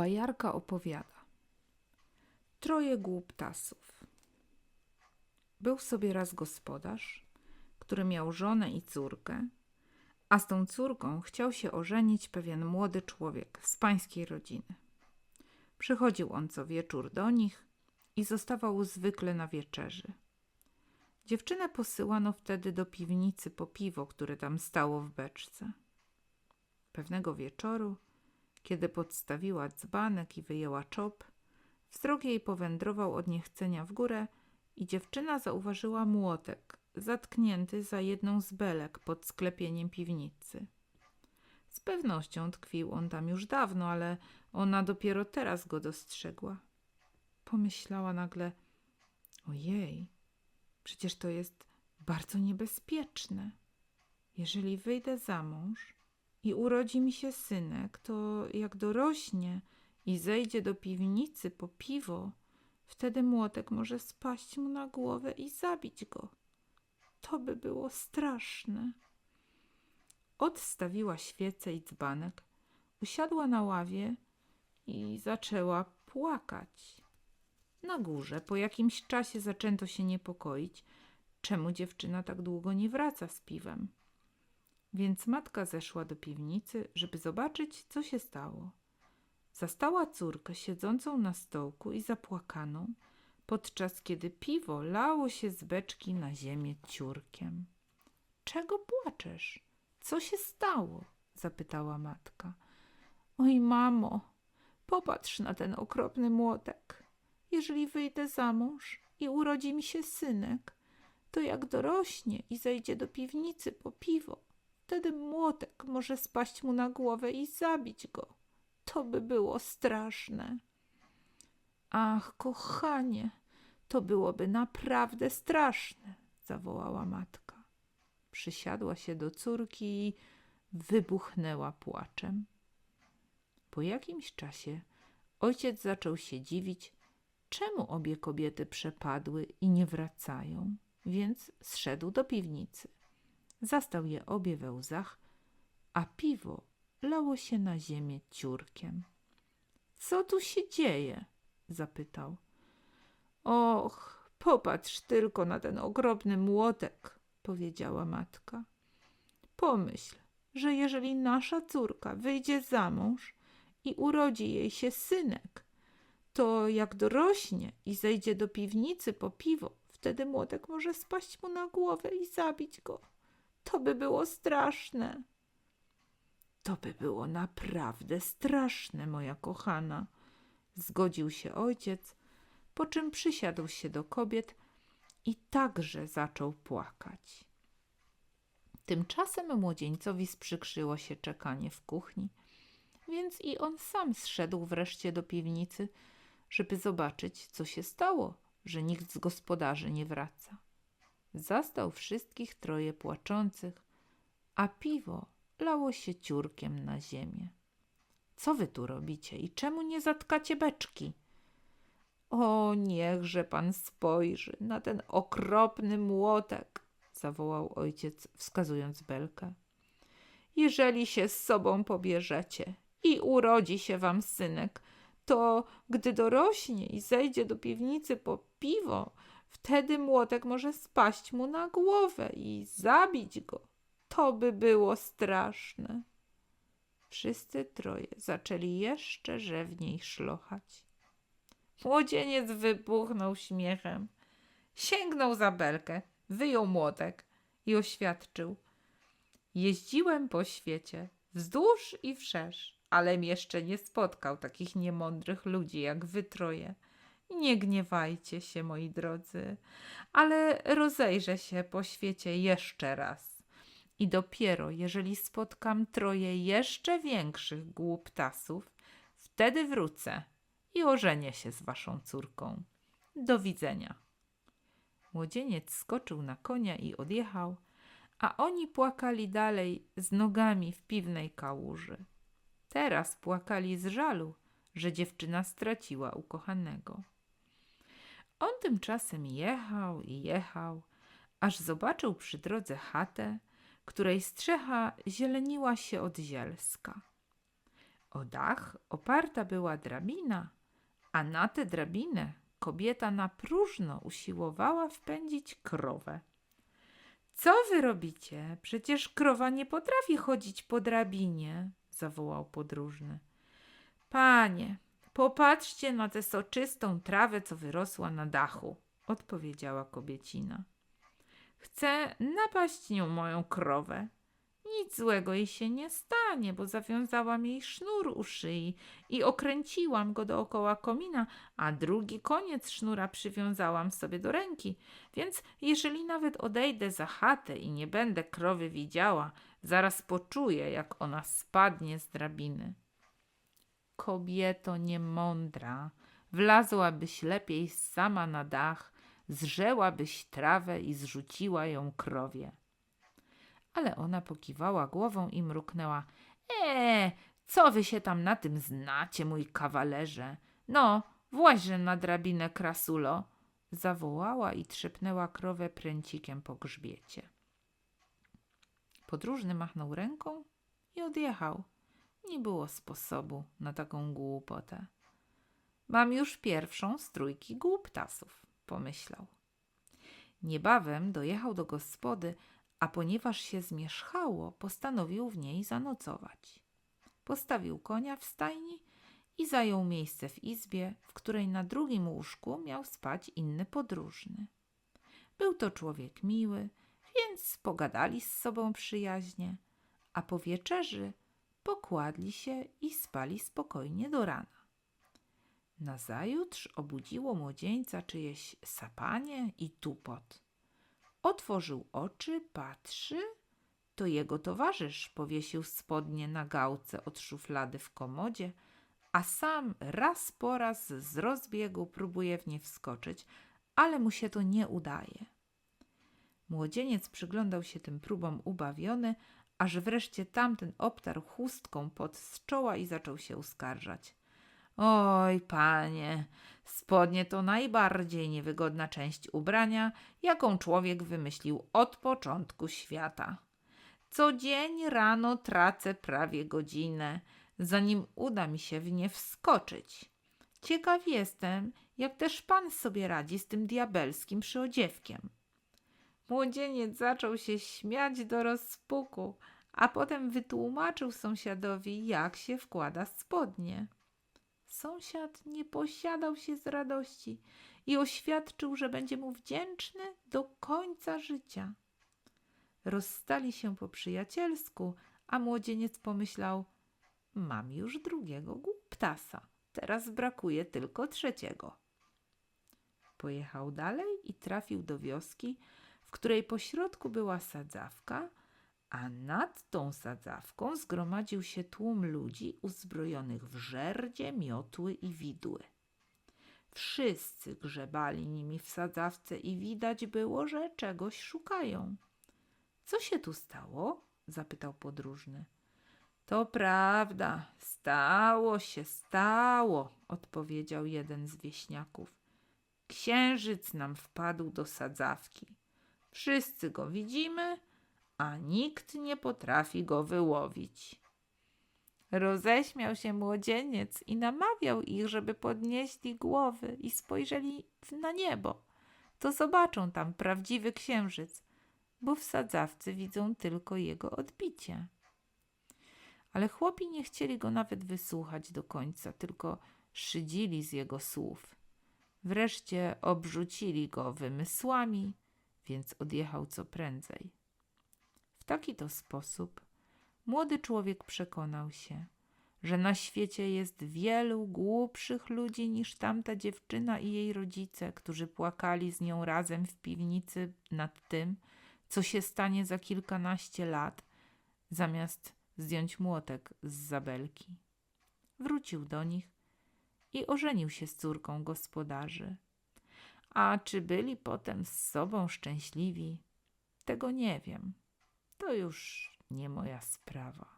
Bajarka opowiada. Troje głuptasów. Był sobie raz gospodarz, który miał żonę i córkę, a z tą córką chciał się ożenić pewien młody człowiek z pańskiej rodziny. Przychodził on co wieczór do nich i zostawał zwykle na wieczerzy. Dziewczynę posyłano wtedy do piwnicy po piwo, które tam stało w beczce. Pewnego wieczoru kiedy podstawiła dzbanek i wyjęła czop, wzrok jej powędrował od niechcenia w górę i dziewczyna zauważyła młotek zatknięty za jedną z belek pod sklepieniem piwnicy. Z pewnością tkwił on tam już dawno, ale ona dopiero teraz go dostrzegła. Pomyślała nagle: Ojej, przecież to jest bardzo niebezpieczne. Jeżeli wyjdę za mąż, i urodzi mi się synek, to jak dorośnie i zejdzie do piwnicy po piwo, wtedy młotek może spaść mu na głowę i zabić go. To by było straszne. Odstawiła świecę i dzbanek, usiadła na ławie i zaczęła płakać. Na górze po jakimś czasie zaczęto się niepokoić, czemu dziewczyna tak długo nie wraca z piwem. Więc matka zeszła do piwnicy, żeby zobaczyć, co się stało. Zastała córkę siedzącą na stołku i zapłakaną, podczas kiedy piwo lało się z beczki na ziemię ciurkiem. Czego płaczesz? Co się stało? zapytała matka. Oj, mamo, popatrz na ten okropny młotek. Jeżeli wyjdę za mąż i urodzi mi się synek, to jak dorośnie i zejdzie do piwnicy po piwo, Wtedy młotek może spaść mu na głowę i zabić go. To by było straszne. Ach, kochanie, to byłoby naprawdę straszne, zawołała matka. Przysiadła się do córki i wybuchnęła płaczem. Po jakimś czasie ojciec zaczął się dziwić, czemu obie kobiety przepadły i nie wracają, więc zszedł do piwnicy. Zastał je obie we łzach, a piwo lało się na ziemię ciurkiem. Co tu się dzieje? zapytał. Och, popatrz tylko na ten okropny młotek, powiedziała matka. Pomyśl, że jeżeli nasza córka wyjdzie za mąż i urodzi jej się synek, to jak dorośnie i zejdzie do piwnicy po piwo, wtedy młotek może spaść mu na głowę i zabić go. To by było straszne. To by było naprawdę straszne, moja kochana, zgodził się ojciec, po czym przysiadł się do kobiet i także zaczął płakać. Tymczasem młodzieńcowi sprzykrzyło się czekanie w kuchni, więc i on sam zszedł wreszcie do piwnicy, żeby zobaczyć, co się stało, że nikt z gospodarzy nie wraca. Zastał wszystkich troje płaczących, a piwo lało się ciurkiem na ziemię. Co wy tu robicie i czemu nie zatkacie beczki? O, niechże pan spojrzy na ten okropny młotek, zawołał ojciec, wskazując belkę. Jeżeli się z sobą pobierzecie i urodzi się wam synek, to gdy dorośnie i zejdzie do piwnicy po piwo, Wtedy młotek może spaść mu na głowę i zabić go. To by było straszne. Wszyscy troje zaczęli jeszcze rzewniej szlochać. Młodzieniec wybuchnął śmiechem. Sięgnął za belkę, wyjął młotek i oświadczył. Jeździłem po świecie, wzdłuż i wszerz, alem jeszcze nie spotkał takich niemądrych ludzi jak wy troje. Nie gniewajcie się, moi drodzy, ale rozejrzę się po świecie jeszcze raz. I dopiero jeżeli spotkam troje jeszcze większych głuptasów, wtedy wrócę i ożenię się z waszą córką. Do widzenia. Młodzieniec skoczył na konia i odjechał, a oni płakali dalej z nogami w piwnej kałuży. Teraz płakali z żalu, że dziewczyna straciła ukochanego. On tymczasem jechał i jechał, aż zobaczył przy drodze chatę, której strzecha zieleniła się od zielska. O dach oparta była drabina, a na tę drabinę kobieta na próżno usiłowała wpędzić krowę. Co wy robicie? Przecież krowa nie potrafi chodzić po drabinie, zawołał podróżny. Panie, popatrzcie na tę soczystą trawę, co wyrosła na dachu, odpowiedziała kobiecina. Chcę napaść nią moją krowę. Nic złego jej się nie stanie, bo zawiązałam jej sznur u szyi i okręciłam go dookoła komina, a drugi koniec sznura przywiązałam sobie do ręki. Więc jeżeli nawet odejdę za chatę i nie będę krowy widziała, zaraz poczuję, jak ona spadnie z drabiny. Kobieto niemądra, wlazłabyś lepiej sama na dach, zżęłabyś trawę i zrzuciła ją krowie. Ale ona pokiwała głową i mruknęła. E, co wy się tam na tym znacie, mój kawalerze? No, właźże na drabinę, krasulo. Zawołała i trzepnęła krowę pręcikiem po grzbiecie. Podróżny machnął ręką i odjechał. Nie było sposobu na taką głupotę. Mam już pierwszą z trójki głuptasów, pomyślał. Niebawem dojechał do gospody, a ponieważ się zmierzchało, postanowił w niej zanocować. Postawił konia w stajni i zajął miejsce w izbie, w której na drugim łóżku miał spać inny podróżny. Był to człowiek miły, więc pogadali z sobą przyjaźnie, a po wieczerzy pokładli się i spali spokojnie do rana. Nazajutrz obudziło młodzieńca czyjeś sapanie i tupot. Otworzył oczy, patrzy, to jego towarzysz powiesił spodnie na gałce od szuflady w komodzie, a sam raz po raz z rozbiegu próbuje w nie wskoczyć, ale mu się to nie udaje. Młodzieniec przyglądał się tym próbom ubawiony, aż wreszcie tamten obtarł chustką pod z czoła i zaczął się uskarżać. Oj, panie, spodnie to najbardziej niewygodna część ubrania, jaką człowiek wymyślił od początku świata. Co dzień rano tracę prawie godzinę, zanim uda mi się w nie wskoczyć. Ciekaw jestem, jak też pan sobie radzi z tym diabelskim przyodziewkiem. Młodzieniec zaczął się śmiać do rozpuku, a potem wytłumaczył sąsiadowi, jak się wkłada spodnie. Sąsiad nie posiadał się z radości i oświadczył, że będzie mu wdzięczny do końca życia. Rozstali się po przyjacielsku, a młodzieniec pomyślał: Mam już drugiego głuptasa, teraz brakuje tylko trzeciego. Pojechał dalej i trafił do wioski, w której pośrodku była sadzawka, a nad tą sadzawką zgromadził się tłum ludzi uzbrojonych w żerdzie, miotły i widły. Wszyscy grzebali nimi w sadzawce i widać było, że czegoś szukają. Co się tu stało? zapytał podróżny. To prawda, stało się, stało, odpowiedział jeden z wieśniaków. Księżyc nam wpadł do sadzawki. Wszyscy go widzimy, a nikt nie potrafi go wyłowić. Roześmiał się młodzieniec i namawiał ich, żeby podnieśli głowy i spojrzeli na niebo. To zobaczą tam prawdziwy księżyc, bo w sadzawce widzą tylko jego odbicie. Ale chłopi nie chcieli go nawet wysłuchać do końca, tylko szydzili z jego słów. Wreszcie obrzucili go wymysłami, więc odjechał co prędzej. W taki to sposób młody człowiek przekonał się, że na świecie jest wielu głupszych ludzi niż tamta dziewczyna i jej rodzice, którzy płakali z nią razem w piwnicy nad tym, co się stanie za kilkanaście lat, zamiast zdjąć młotek z zabelki. Wrócił do nich i ożenił się z córką gospodarzy. A czy byli potem z sobą szczęśliwi, tego nie wiem. To już nie moja sprawa.